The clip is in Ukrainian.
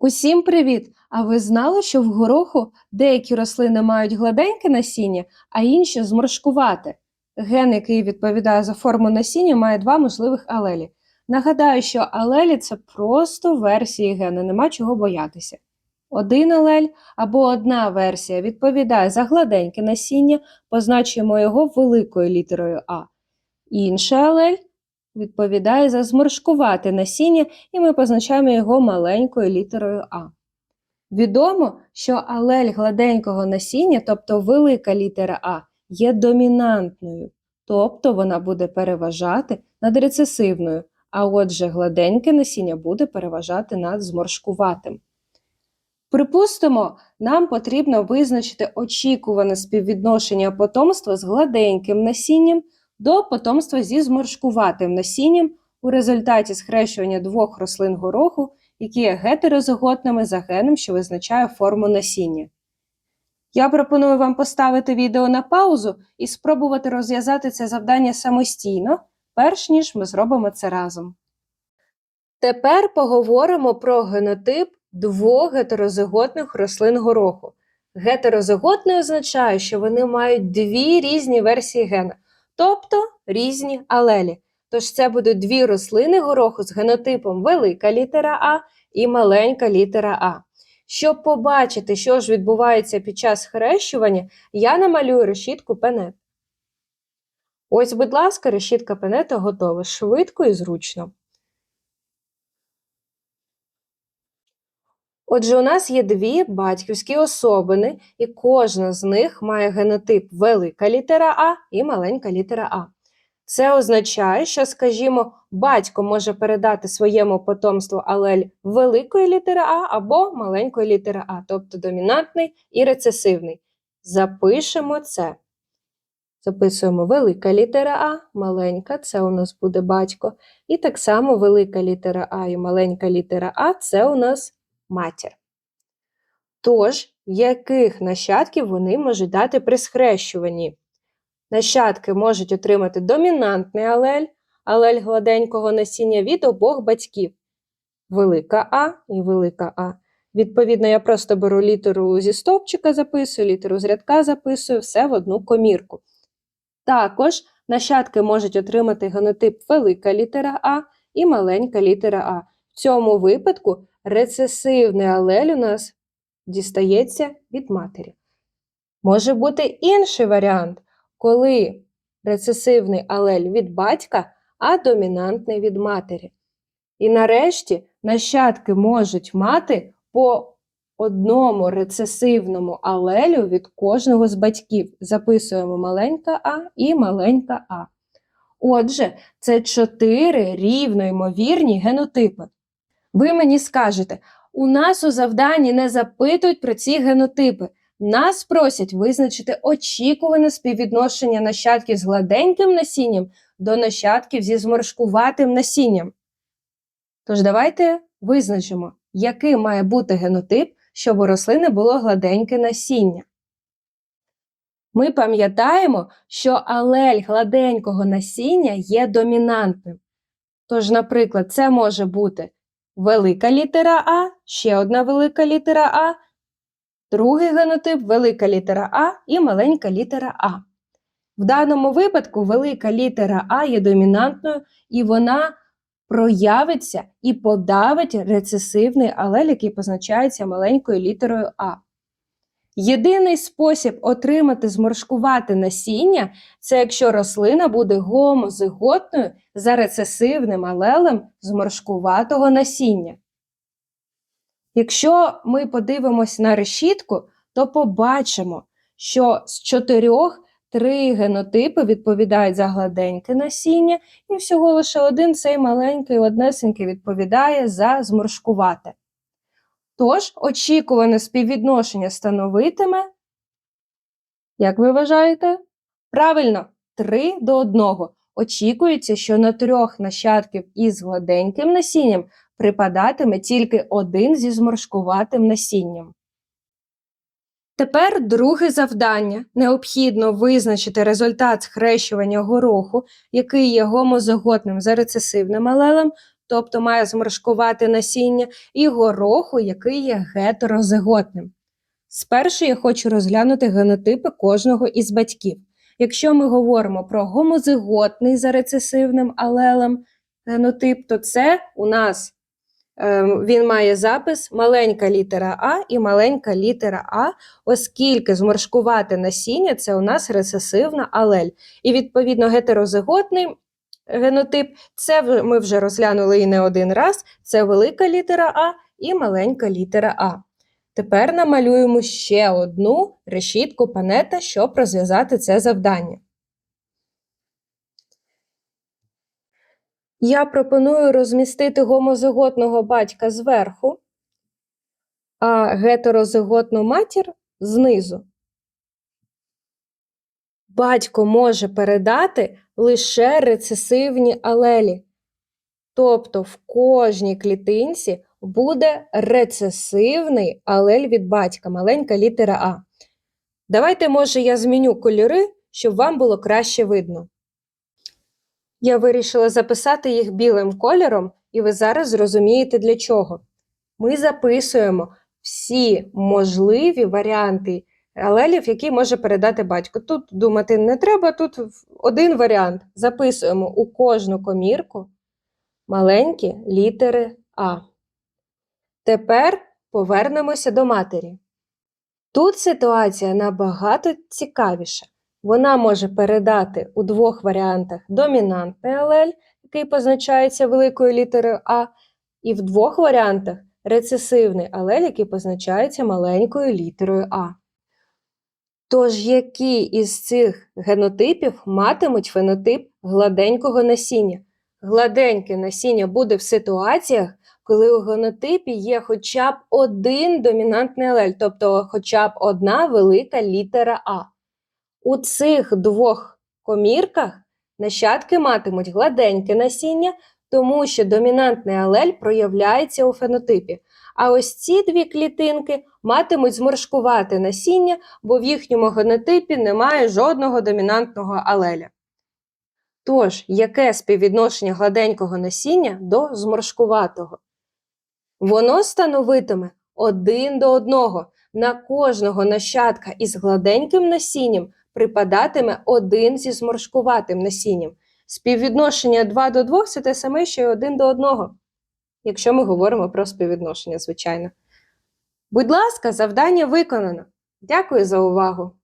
Усім привіт! А ви знали, що в гороху деякі рослини мають гладеньке насіння, а інші зморшкувати? Ген, який відповідає за форму насіння, має два можливих алелі. Нагадаю, що алелі це просто версії гена, нема чого боятися. Один алель або одна версія відповідає за гладеньке насіння, позначуємо його великою літерою А. Інша алель відповідає за зморшкувате насіння, і ми позначаємо його маленькою літерою А. Відомо, що алель гладенького насіння, тобто велика літера А, є домінантною, тобто вона буде переважати над рецесивною, а отже, гладеньке насіння буде переважати над зморшкуватим. Припустимо, нам потрібно визначити очікуване співвідношення потомства з гладеньким насінням до потомства зі зморшкуватим насінням у результаті схрещування двох рослин гороху, які є гетерозиготними за геном, що визначає форму насіння. Я пропоную вам поставити відео на паузу і спробувати розв'язати це завдання самостійно, перш ніж ми зробимо це разом. Тепер поговоримо про генотип двох гетерозиготних рослин гороху. Гетерозиготний означає, що вони мають дві різні версії гена тобто різні алелі. Тож це будуть дві рослини гороху з генотипом велика літера А і маленька літера А. Щоб побачити, що ж відбувається під час хрещування, я намалюю решітку пенет. Ось, будь ласка, решітка пенета готова швидко і зручно. Отже, у нас є дві батьківські особини, і кожна з них має генотип велика літера А і маленька літера А. Це означає, що, скажімо, батько може передати своєму потомству алель великої літери А або маленької літери А, тобто домінантний і рецесивний. Запишемо це. Записуємо велика літера А, маленька це у нас буде батько. І так само велика літера А і маленька літера А це у нас матір. Тож, яких нащадків вони можуть дати при схрещуванні? Нащадки можуть отримати домінантний алель, алель гладенького насіння від обох батьків. Велика А і велика А. Відповідно, я просто беру літеру зі стовпчика записую, літеру з рядка записую, все в одну комірку. Також нащадки можуть отримати генотип велика літера А і маленька літера А. В цьому випадку рецесивний алель у нас дістається від матері. Може бути інший варіант, коли рецесивний алель від батька, а домінантний від матері. І нарешті нащадки можуть мати по одному рецесивному алелю від кожного з батьків. Записуємо маленька А і маленька А. Отже, це чотири рівно ймовірні генотипи. Ви мені скажете, у нас у завданні не запитують про ці генотипи. Нас просять визначити очікуване співвідношення нащадків з гладеньким насінням до нащадків зі зморшкуватим насінням. Тож давайте визначимо, який має бути генотип, щоб у рослини було гладеньке насіння. Ми пам'ятаємо, що алель гладенького насіння є домінантним. Тож, наприклад, це може бути велика літера А, ще одна велика літера А, другий генотип велика літера А і маленька літера А. В даному випадку велика літера А є домінантною, і вона проявиться і подавить рецесивний алель, який позначається маленькою літерою А. Єдиний спосіб отримати зморшкувати насіння це якщо рослина буде гомозиготною за рецесивним алелем зморшкуватого насіння. Якщо ми подивимось на решітку, то побачимо, що з чотирьох три генотипи відповідають за гладеньке насіння, і всього лише один цей маленький однесенький відповідає за зморшкувате. Тож, очікуване співвідношення становитиме, як ви вважаєте? Правильно, 3 до 1. Очікується, що на трьох нащадків із гладеньким насінням припадатиме тільки один зі зморшкуватим насінням. Тепер друге завдання. Необхідно визначити результат схрещування гороху, який є гомозиготним за рецесивним алелем, тобто має зморшкувати насіння, і гороху, який є гетерозиготним. Спершу я хочу розглянути генотипи кожного із батьків. Якщо ми говоримо про гомозиготний за рецесивним алелем генотип, то це у нас ем, він має запис маленька літера А і маленька літера А, оскільки зморшкувати насіння це у нас рецесивна алель. І відповідно гетерозиготний генотип це ми вже розглянули і не один раз. Це велика літера А і маленька літера А. Тепер намалюємо ще одну решітку панета, щоб розв'язати це завдання. Я пропоную розмістити гомозиготного батька зверху, а гетерозиготну матір знизу. Батько може передати лише рецесивні алелі. Тобто в кожній клітинці буде рецесивний алель від батька, маленька літера А. Давайте, може, я зміню кольори, щоб вам було краще видно. Я вирішила записати їх білим кольором, і ви зараз зрозумієте для чого. Ми записуємо всі можливі варіанти алелів, які може передати батько. Тут думати не треба, тут один варіант. Записуємо у кожну комірку маленькі літери А. Тепер повернемося до матері. Тут ситуація набагато цікавіша. Вона може передати у двох варіантах домінантний алель, який позначається великою літерою А, і в двох варіантах рецесивний алель, який позначається маленькою літерою А. Тож, які із цих генотипів матимуть фенотип гладенького насіння? Гладеньке насіння буде в ситуаціях, коли у генотипі є хоча б один домінантний алель, тобто хоча б одна велика літера А. У цих двох комірках нащадки матимуть гладеньке насіння, тому що домінантний алель проявляється у фенотипі. А ось ці дві клітинки матимуть зморшкувати насіння, бо в їхньому генотипі немає жодного домінантного алеля. Тож, яке співвідношення гладенького насіння до зморшкуватого? Воно становитиме один до одного. На кожного нащадка із гладеньким насінням припадатиме один зі зморшкуватим насінням. Співвідношення 2 до 2 це те саме, що й 1 до 1. Якщо ми говоримо про співвідношення, звичайно. Будь ласка, завдання виконано. Дякую за увагу!